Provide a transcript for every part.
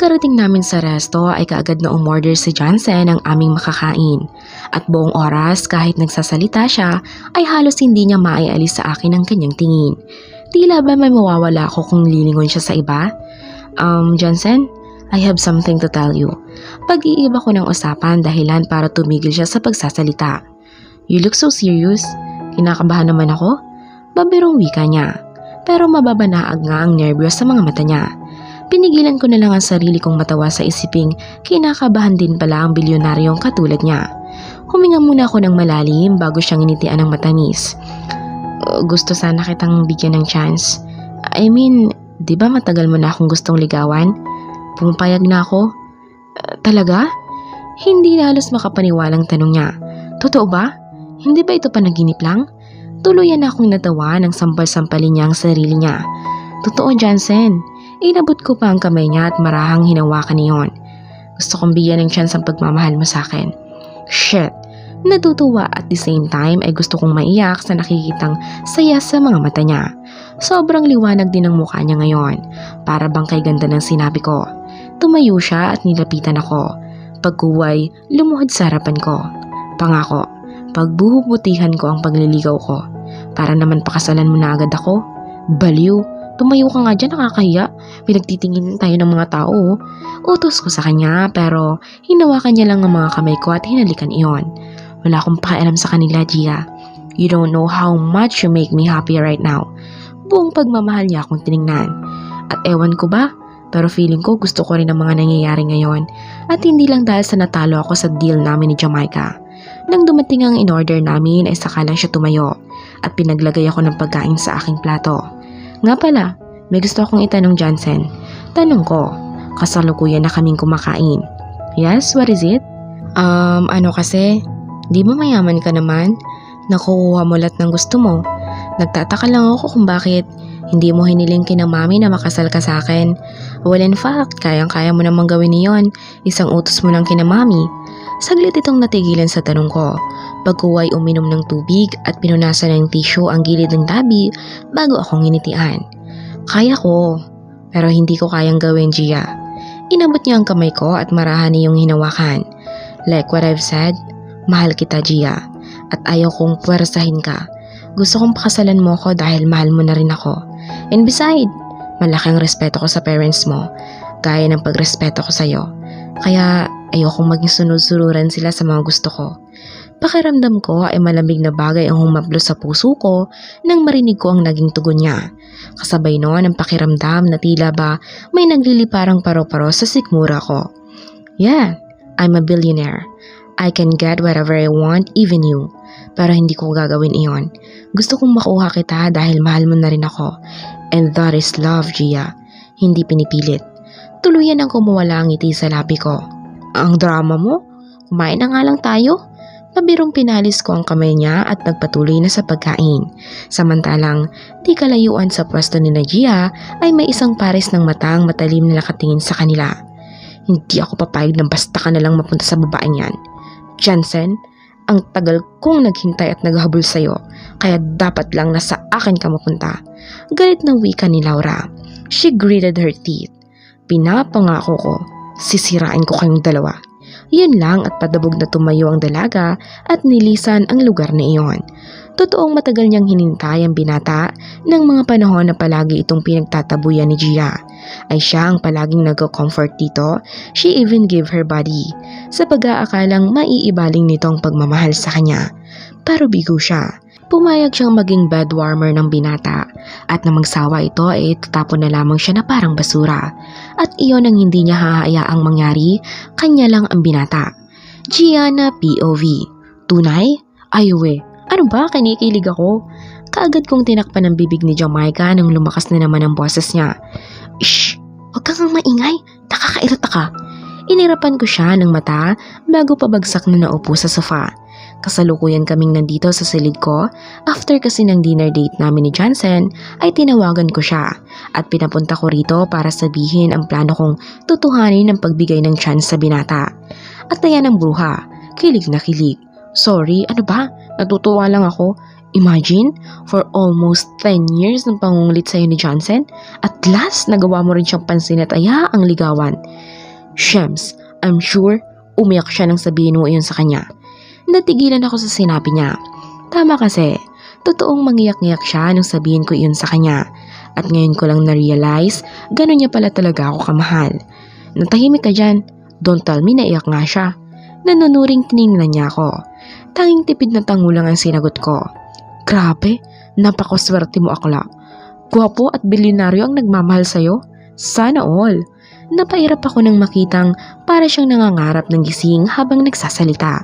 Pagkarating namin sa resto ay kaagad na umorder si Johnson ng aming makakain. At buong oras kahit nagsasalita siya ay halos hindi niya maialis sa akin ang kanyang tingin. Tila ba may mawawala ako kung lilingon siya sa iba? Um, Johnson, I have something to tell you. Pag-iiba ko ng usapan dahilan para tumigil siya sa pagsasalita. You look so serious. Kinakabahan naman ako. Babirong wika niya. Pero mababanaag nga ang nervyos sa mga mata niya. Pinigilan ko na lang ang sarili kong matawa sa isiping kinakabahan din pala ang bilyonaryong katulad niya. Huminga muna ako ng malalim bago siyang initian ng matamis. Gusto sana kitang bigyan ng chance. I mean, di ba matagal mo na akong gustong ligawan? Pumapayag na ako. Uh, talaga? Hindi halos makapaniwalang tanong niya. Totoo ba? Hindi ba ito panaginip lang? Tuluyan akong natawa nang sampal-sampalin niya ang sarili niya. Totoo, Jansen. Inabot ko pa ang kamay niya at marahang hinawakan niyon. Gusto kong bigyan ng chance ang pagmamahal mo sa akin. Shit! Natutuwa at the same time ay gusto kong maiyak sa nakikitang saya sa mga mata niya. Sobrang liwanag din ang mukha niya ngayon. Para bang kay ganda ng sinabi ko. Tumayo siya at nilapitan ako. Pagkuway, lumuhod sa harapan ko. Pangako, pagbuhubutihan ko ang pagliligaw ko. Para naman pakasalan mo na agad ako. Baliw, tumayo ka nga dyan, nakakahiya. Pinagtitingin tayo ng mga tao. Utos ko sa kanya pero hinawakan niya lang ang mga kamay ko at hinalikan iyon. Wala akong pakialam sa kanila, Gia. You don't know how much you make me happy right now. Buong pagmamahal niya akong tiningnan. At ewan ko ba, pero feeling ko gusto ko rin ang mga nangyayari ngayon. At hindi lang dahil sa natalo ako sa deal namin ni Jamaica. Nang dumating ang in-order namin ay saka lang siya tumayo at pinaglagay ako ng pagkain sa aking plato. Nga pala, may gusto akong itanong Johnson. Tanong ko, kasalukuyan na kaming kumakain. Yes, what is it? Um, ano kasi, di ba mayaman ka naman? Nakukuha mo lahat ng gusto mo. Nagtataka lang ako kung bakit hindi mo hiniling kina mami na makasal ka sa akin. Well, in fact, kayang-kaya mo namang gawin niyon. Isang utos mo lang kina mami. Saglit itong natigilan sa tanong ko. Pagkuway uminom ng tubig at pinunasan ng tissue ang gilid ng tabi bago akong initian. Kaya ko, pero hindi ko kayang gawin, Gia. Inabot niya ang kamay ko at marahan niyong hinawakan. Like what I've said, mahal kita, Gia. At ayaw kong puwersahin ka. Gusto kong pakasalan mo ko dahil mahal mo na rin ako. And beside, malaking respeto ko sa parents mo, gaya ng pagrespeto ko sa'yo. Kaya ayokong maging sunod-sururan sila sa mga gusto ko. Pakiramdam ko ay malamig na bagay ang humaplo sa puso ko nang marinig ko ang naging tugon niya. Kasabay noon ang pakiramdam na tila ba may nagliliparang paro-paro sa sikmura ko. Yeah, I'm a billionaire. I can get whatever I want, even you. Pero hindi ko gagawin iyon. Gusto kong makuha kita dahil mahal mo na rin ako. And that is love, Gia. Hindi pinipilit. Tuluyan ang kumuwala ang ngiti sa labi ko. Ang drama mo? Kumain na nga lang tayo? Pabirong pinalis ko ang kamay niya at nagpatuloy na sa pagkain. Samantalang, di kalayuan sa pwesto ni Najia ay may isang pares ng matang matalim na nakatingin sa kanila. Hindi ako papayag na basta ka na lang mapunta sa babaeng yan. Jansen, ang tagal kong naghintay at naghabol sa'yo, kaya dapat lang na sa akin ka mapunta. Galit ng wika ni Laura. She gritted her teeth. Pinapangako ko, sisirain ko kayong dalawa. Yun lang at padabog na tumayo ang dalaga at nilisan ang lugar na iyon. Totoong matagal niyang hinintay ang binata ng mga panahon na palagi itong pinagtatabuyan ni Gia. Ay siya ang palaging nag-comfort dito, she even gave her body sa pag-aakalang maiibaling nito ang pagmamahal sa kanya. Pero bigo siya. Pumayag siyang maging bed warmer ng binata at na magsawa ito ay tatapon na lamang siya na parang basura. At iyon ang hindi niya hahayaang mangyari, kanya lang ang binata. Gianna POV. Tunay? Aywe. Ano ba? Kinikilig ako. Kaagad kong tinakpan ang bibig ni Jamaica nang lumakas na naman ang boses niya. Shh! Huwag kang maingay. Nakakairita ka. Inirapan ko siya ng mata bago pabagsak na naupo sa sofa. Kasalukuyan kaming nandito sa silid ko. After kasi ng dinner date namin ni Johnson, ay tinawagan ko siya at pinapunta ko rito para sabihin ang plano kong tutuhanin ng pagbigay ng chance sa binata. At ayan ang bruha, kilig na kilig. Sorry, ano ba? Natutuwa lang ako. Imagine, for almost 10 years ng pangungulit sa'yo ni Johnson, at last nagawa mo rin siyang pansin at aya ang ligawan. Shems, I'm sure umiyak siya nang sabihin mo iyon sa kanya. Natigilan ako sa sinabi niya. Tama kasi, totoong mangiyak-ngiyak siya nung sabihin ko iyon sa kanya. At ngayon ko lang na-realize, gano'n niya pala talaga ako kamahal. Natahimik ka dyan. Don't tell me naiyak nga siya. Nanunuring tiningnan niya ako. Tanging tipid na tangulang ang sinagot ko. Grabe, napakaswerte mo akla. Gwapo at bilyonaryo ang nagmamahal sa'yo. Sana all. Napairap ako nang makitang para siyang nangangarap ng gising habang nagsasalita.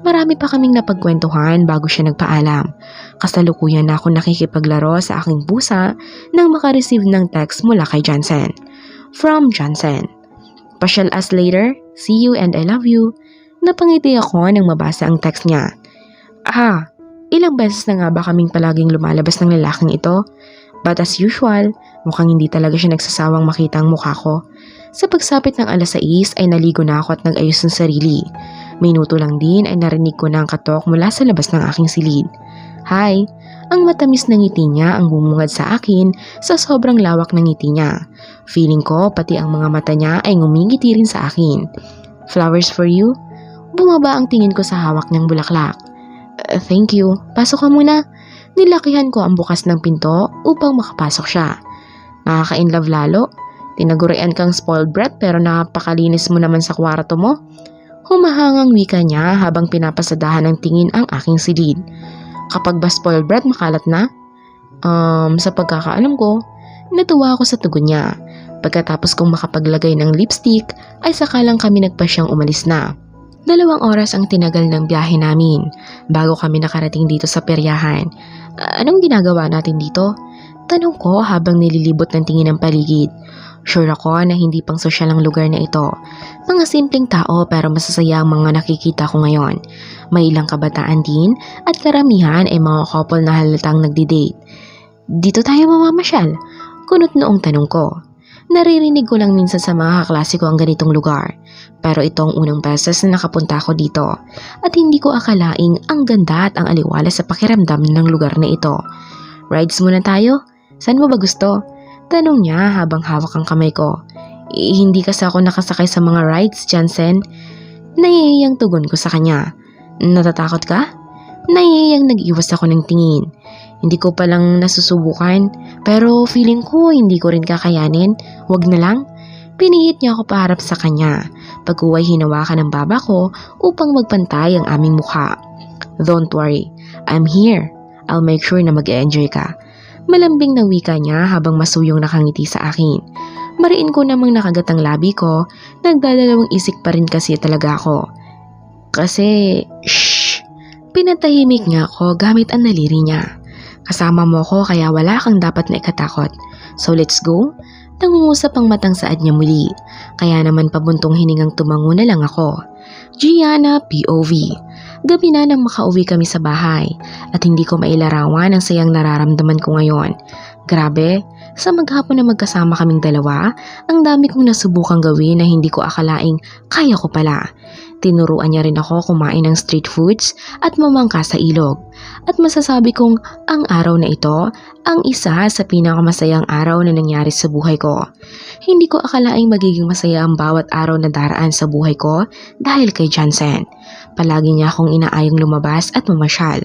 Marami pa kaming napagkwentuhan bago siya nagpaalam. Kasalukuyan na ako nakikipaglaro sa aking pusa nang makareceive ng text mula kay Johnson. From Johnson. Pasyal us later, see you and I love you. Napangiti ako nang mabasa ang text niya. Ah, ilang beses na nga ba kaming palaging lumalabas ng lalaking ito? But as usual, mukhang hindi talaga siya nagsasawang makita ang mukha ko. Sa pagsapit ng alas 6 ay naligo na ako at nag-ayos ng sarili. Minuto lang din ay narinig ko na ang katok mula sa labas ng aking silid. Hi! Ang matamis na ngiti niya ang bumungad sa akin sa sobrang lawak ng ngiti niya. Feeling ko pati ang mga mata niya ay ngumingiti rin sa akin. Flowers for you? Bumaba ang tingin ko sa hawak niyang bulaklak. "Uh, thank you. Pasok ka muna. Nilakihan ko ang bukas ng pinto upang makapasok siya. Nakaka-inlove lalo. Tinagurian kang spoiled brat pero napakalinis mo naman sa kwarto mo. Humahangang wika niya habang pinapasadahan ng tingin ang aking silid. Kapag ba spoiled brat makalat na? Um, sa pagkakaalam ko, natuwa ako sa tugon niya. Pagkatapos kong makapaglagay ng lipstick, ay sakalang kami nagpasyang umalis na. Dalawang oras ang tinagal ng biyahe namin bago kami nakarating dito sa peryahan. Ah, Anong ginagawa natin dito? Tanong ko habang nililibot ng tingin ng paligid. Sure ako na hindi pang sosyal ang lugar na ito. Mga simpleng tao pero masasaya ang mga nakikita ko ngayon. May ilang kabataan din at karamihan ay mga couple na halatang nagdi-date. Dito tayo mamamasyal? Kunot noong tanong ko. Naririnig ko lang minsan sa mga kaklase ko ang ganitong lugar. Pero itong unang beses na nakapunta ako dito at hindi ko akalaing ang ganda at ang aliwala sa pakiramdam ng lugar na ito. Rides muna tayo? Saan mo ba gusto? Tanong niya habang hawak ang kamay ko. "Eh, hindi kasi ako nakasakay sa mga rides, Jansen. Naiiyang tugon ko sa kanya. Natatakot ka? Naiiyang nag-iwas ako ng tingin. Hindi ko palang nasusubukan, pero feeling ko hindi ko rin kakayanin. Wag na lang. Pinihit niya ako paharap sa kanya. Pagkuway hinawakan ng baba ko upang magpantay ang aming mukha. Don't worry, I'm here. I'll make sure na mag-enjoy ka. Malambing na wika niya habang masuyong nakangiti sa akin. Mariin ko namang nakagat ang labi ko, nagdadalawang isik pa rin kasi talaga ako. Kasi, shh, pinatahimik niya ako gamit ang naliri niya. Kasama mo ko kaya wala kang dapat na ikatakot. So let's go? Nangungusap ang matang saad niya muli. Kaya naman pabuntong hiningang tumango na lang ako. Gianna POV. Gabi na nang makauwi kami sa bahay at hindi ko mailarawan ang sayang nararamdaman ko ngayon. Grabe, sa maghapon na magkasama kaming dalawa, ang dami kong nasubukang gawin na hindi ko akalaing kaya ko pala. Tinuruan niya rin ako kumain ng street foods at mamangka sa ilog. At masasabi kong ang araw na ito ang isa sa pinakamasayang araw na nangyari sa buhay ko. Hindi ko akalaing magiging masaya ang bawat araw na daraan sa buhay ko dahil kay Johnson. Palagi niya akong inaayong lumabas at mamasyal.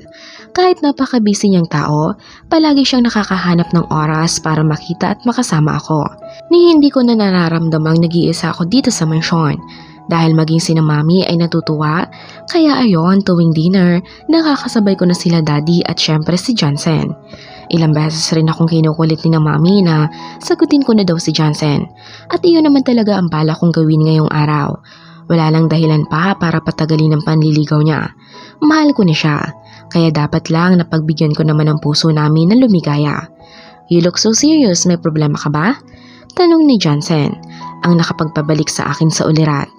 Kahit napaka-busy niyang tao, palagi siyang nakakahanap ng oras para makita at makasama ako. Ni hindi ko na nararamdamang nag-iisa ako dito sa mansyon. Dahil maging si na mami ay natutuwa, kaya ayon tuwing dinner, nakakasabay ko na sila daddy at syempre si Johnson. Ilang beses rin akong kinukulit ni na mami na sagutin ko na daw si Johnson. At iyon naman talaga ang bala kong gawin ngayong araw. Wala lang dahilan pa para patagalin ang panliligaw niya. Mahal ko na siya, kaya dapat lang napagbigyan ko naman ang puso namin ng lumigaya. You look so serious, may problema ka ba? Tanong ni Johnson, ang nakapagpabalik sa akin sa ulirat.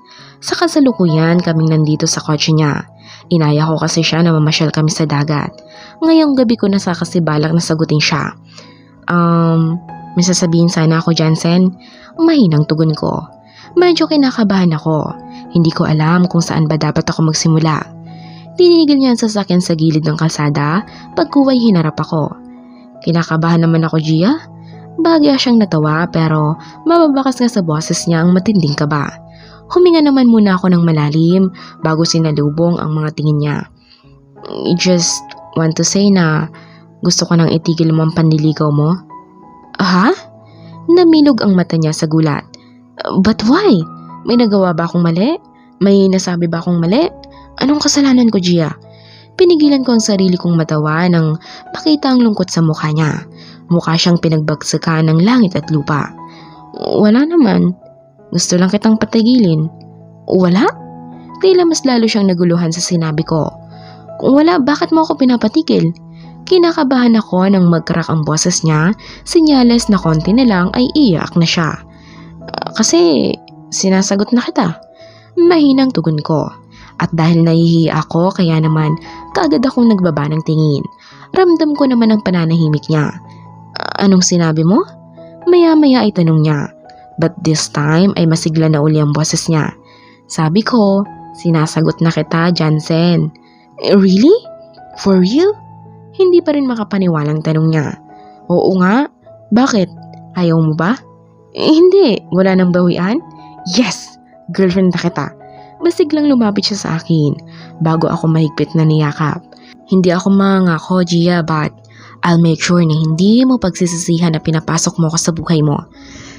Sa kasalukuyan kaming nandito sa kotse niya. Inaya ko kasi siya na mamasyal kami sa dagat. Ngayong gabi ko na sa kasi balak na sagutin siya. Um, may sasabihin sana ako Jansen. Mahinang tugon ko. Medyo kinakabahan ako. Hindi ko alam kung saan ba dapat ako magsimula. Tinigil niya ang sasakyan sa gilid ng kalsada pagkuway hinarap ako. Kinakabahan naman ako, Gia. Bagya siyang natawa pero mababakas nga sa boses niya ang matinding kaba. Huminga naman muna ako ng malalim bago sinalubong ang mga tingin niya. I just want to say na gusto ko nang itigil mo ang panliligaw mo. Ha? Namilog ang mata niya sa gulat. But why? May nagawa ba akong mali? May nasabi ba akong mali? Anong kasalanan ko, Gia? Pinigilan ko ang sarili kong matawa nang makita ang lungkot sa mukha niya. Mukha siyang pinagbagsakan ng langit at lupa. Wala naman. Gusto lang kitang patigilin. Wala? Tila mas lalo siyang naguluhan sa sinabi ko. Kung wala, bakit mo ako pinapatigil? Kinakabahan ako nang magkarak ang boses niya, senyales na konti na lang ay iyak na siya. "Ah, kasi sinasagot na kita. Mahinang tugon ko. At dahil nahihiya ako, kaya naman kaagad akong nagbaba ng tingin. Ramdam ko naman ang pananahimik niya. "Ah, Anong sinabi mo? Maya-maya ay tanong niya. But this time ay masigla na uli ang boses niya. Sabi ko, sinasagot na kita, Jansen. "Eh, Really? For real? Hindi pa rin makapaniwalang tanong niya. Oo nga. Bakit? Ayaw mo ba? "Eh, hindi. Wala nang bawian? Yes! Girlfriend na kita. Masiglang lumapit siya sa akin bago ako mahigpit na niyakap. Hindi ako mangako, Gia, but I'll make sure na hindi mo pagsisisihan na pinapasok mo ko sa buhay mo.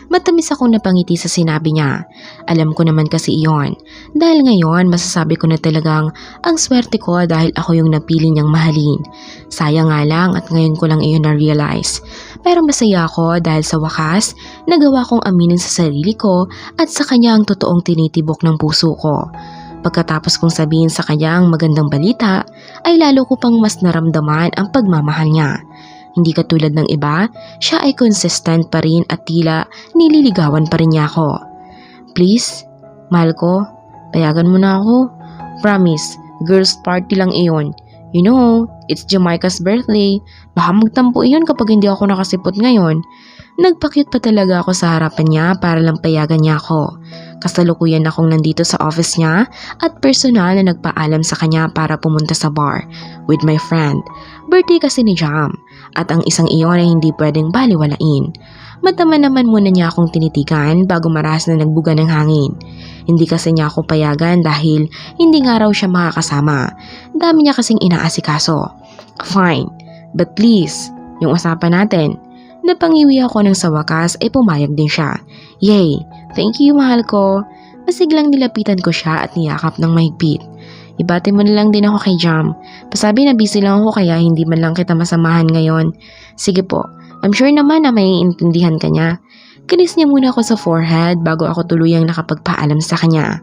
Matamis akong napangiti sa sinabi niya. Alam ko naman kasi iyon. Dahil ngayon, masasabi ko na talagang ang swerte ko dahil ako yung napili niyang mahalin. Sayang nga lang at ngayon ko lang iyon na-realize. Pero masaya ako dahil sa wakas, nagawa kong aminin sa sarili ko at sa kanya ang totoong tinitibok ng puso ko. Pagkatapos kong sabihin sa kanya ang magandang balita, ay lalo ko pang mas naramdaman ang pagmamahal niya. Hindi katulad ng iba, siya ay consistent pa rin at tila nililigawan pa rin niya ako. Please, mahal ko, payagan mo na ako. Promise, girls party lang iyon. You know, it's Jamaica's birthday. Baka magtampo iyon kapag hindi ako nakasipot ngayon. Nagpakyut pa talaga ako sa harapan niya para lang payagan niya ako. Kasalukuyan akong nandito sa office niya at personal na nagpaalam sa kanya para pumunta sa bar with my friend. Birthday kasi ni Jam at ang isang iyon ay hindi pwedeng baliwalain. Matama naman muna niya akong tinitigan bago maras na nagbuga ng hangin. Hindi kasi niya ako payagan dahil hindi nga raw siya makakasama. Dami niya kasing inaasikaso. Fine, but please, yung usapan natin. Napangiwi ako nang sa wakas ay pumayag din siya. Yay, thank you mahal ko. Masiglang nilapitan ko siya at niyakap ng mahigpit. Ibati mo na lang din ako kay Jam. Pasabi na busy lang ako kaya hindi man lang kita masamahan ngayon. Sige po, I'm sure naman na may intindihan ka niya. Kinis niya muna ako sa forehead bago ako tuluyang nakapagpaalam sa kanya.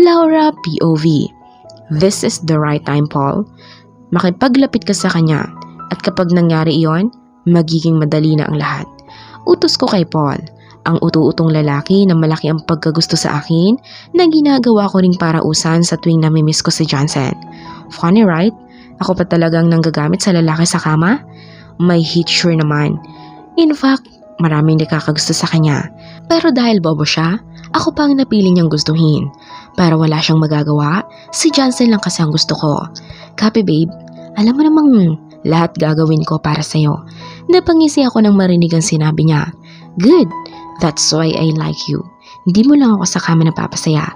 Laura POV This is the right time, Paul. Makipaglapit ka sa kanya at kapag nangyari iyon, magiging madali na ang lahat. Utos ko kay Paul, ang utu-utong lalaki na malaki ang pagkagusto sa akin na ginagawa ko ring parausan sa tuwing namimiss ko si Johnson. Funny right? Ako pa talagang nanggagamit sa lalaki sa kama? May hit sure naman. In fact, maraming nakakagusto sa kanya. Pero dahil bobo siya, ako pa ang napili niyang gustuhin. Pero wala siyang magagawa, si Johnson lang kasi ang gusto ko. Copy babe, alam mo namang lahat gagawin ko para sa'yo. Napangisi ako nang marinig ang sinabi niya. Good, that's why I like you. Hindi mo lang ako sa kama napapasaya.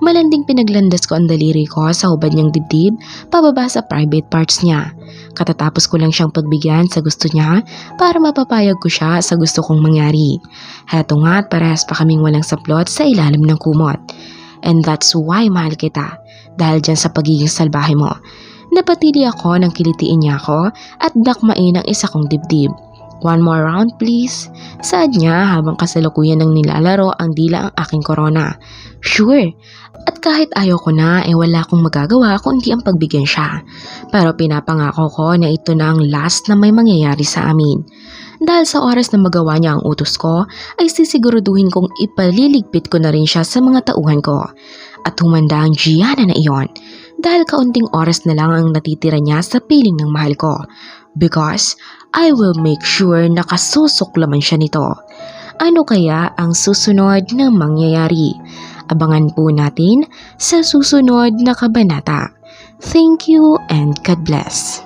Malanding pinaglandas ko ang daliri ko sa hubad niyang dibdib pababa sa private parts niya. Katatapos ko lang siyang pagbigyan sa gusto niya para mapapayag ko siya sa gusto kong mangyari. Heto nga at parehas pa kaming walang saplot sa ilalim ng kumot. And that's why mahal kita. Dahil dyan sa pagiging salbahe mo. Napatili ako nang kilitiin niya ako at dakmain ang isa kong dibdib. One more round please. Saad niya habang kasalukuyan ng nilalaro ang dila ang aking korona. Sure. At kahit ayaw ko na, eh wala akong magagawa kundi ang pagbigyan siya. Pero pinapangako ko na ito na ang last na may mangyayari sa amin. Dahil sa oras na magawa niya ang utos ko, ay sisiguraduhin kong ipaliligpit ko na rin siya sa mga tauhan ko. At humanda ang Gianna na iyon dahil kaunting oras na lang ang natitira niya sa piling ng mahal ko. Because I will make sure na kasusuklaman siya nito. Ano kaya ang susunod na mangyayari? Abangan po natin sa susunod na kabanata. Thank you and God bless.